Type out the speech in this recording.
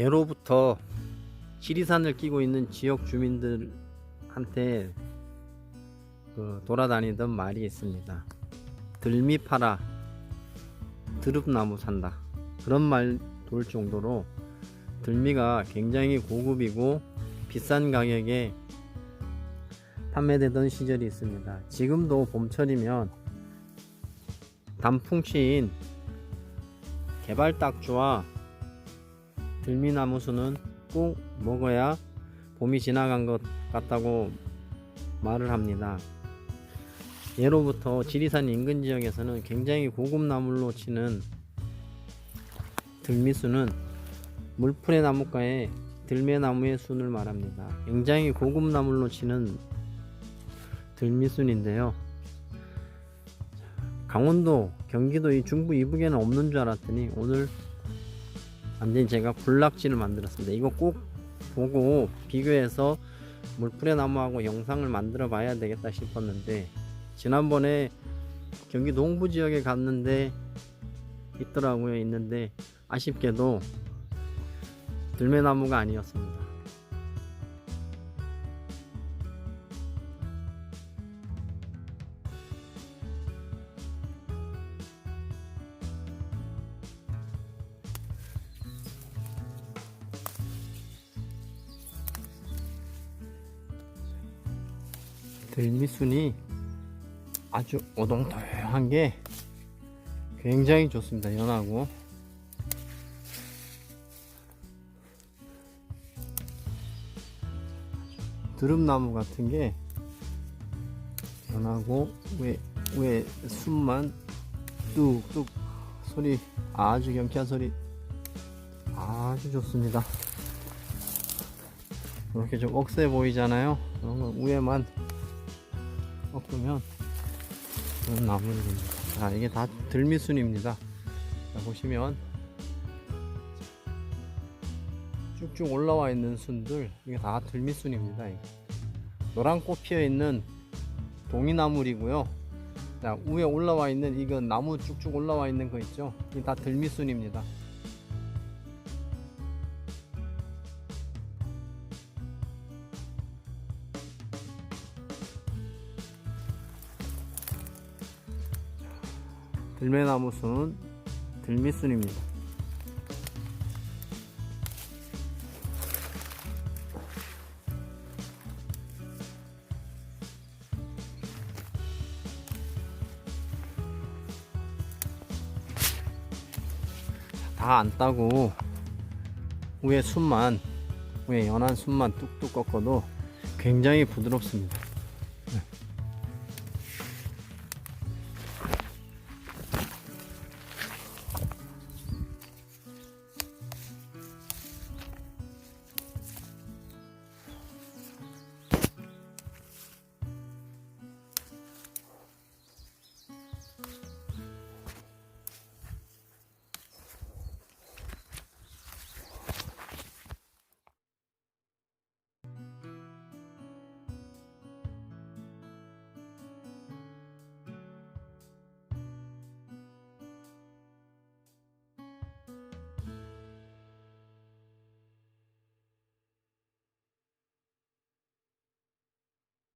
예로부터 지리산을 끼고 있는 지역 주민들한테 그 돌아다니던 말이 있습니다. 들미 팔아 드릅나무 산다. 그런 말 돌 정도로 들미가 굉장히 고급이고 비싼 가격에 판매되던 시절이 있습니다. 지금도 봄철이면 단풍치인 개발딱주와 들미나무 수는 꼭 먹어야 봄이 지나간 것 같다고 말을 합니다. 예로부터 지리산 인근 지역에서는 굉장히 고급 나물로 치는 들미수는 물풀의 나무가에 들매나무의 순을 말합니다. 굉장히 고급 나물로 치는 들미순인데요. 강원도, 경기도 이 중부 이북에는 없는 줄 알았더니 오늘 완전히 제가 군락지를 만들었습니다. 이거 꼭 보고 비교해서 물풀의 나무하고 영상을 만들어 봐야 되겠다 싶었는데 지난번에 경기도 홍부 지역에 갔는데 있더라고요 있는데 아쉽게도 들매나무가 아니었습니다. 들미순이 아주 오동통한 게 굉장히 좋습니다. 연하고 드릅나무 같은 게 연하고 왜, 왜 숨만 뚝뚝 소리 아주 경쾌한 소리 아주 좋습니다. 이렇게 좀 억세 보이잖아요. 이런 거 위에만 꺾으면 그런 나무를 됩니다. 자, 이게 다 들미순입니다. 자, 보시면 쭉쭉 올라와 있는 순들 이게 다 들미순입니다. 이거. 노란 꽃 피어 있는 동이나물이고요. 자, 위에 올라와 있는 이건 나무 쭉쭉 올라와 있는 거 있죠? 이게 다 들미순입니다. 들매나무순 들미순입니다. 다 안 따고 위에 순만 위에 연한 순만 뚝뚝 꺾어도 굉장히 부드럽습니다.